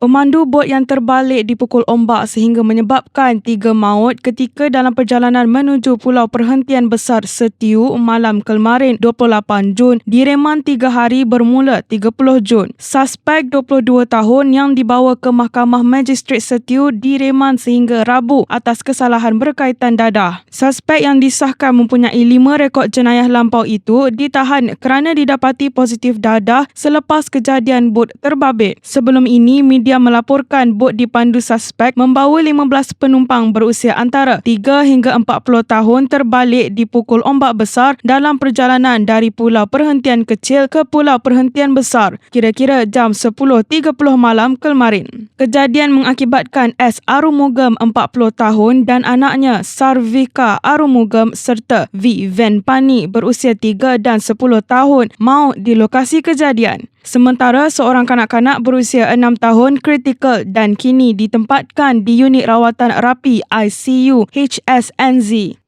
Pemandu bot yang terbalik dipukul ombak sehingga menyebabkan tiga maut ketika dalam perjalanan menuju Pulau Perhentian Besar Setiu malam kemarin 28 Jun direman tiga hari bermula 30 Jun. Suspek 22 tahun yang dibawa ke Mahkamah Magistrate Setiu direman sehingga Rabu atas kesalahan berkaitan dadah. Suspek yang disahkan mempunyai lima rekod jenayah lampau itu ditahan kerana didapati positif dadah selepas kejadian bot terbabit. Sebelum ini, media media melaporkan bot dipandu suspek membawa 15 penumpang berusia antara 3 hingga 40 tahun terbalik di pukul ombak besar dalam perjalanan dari pulau perhentian kecil ke pulau perhentian besar kira-kira jam 10.30 malam kemarin. Kejadian mengakibatkan S. Arumugam 40 tahun dan anaknya Sarvika Arumugam serta V. Venpani berusia 3 dan 10 tahun maut di lokasi kejadian. Sementara seorang kanak-kanak berusia 6 tahun kritikal dan kini ditempatkan di unit rawatan rapi ICU HSNZ.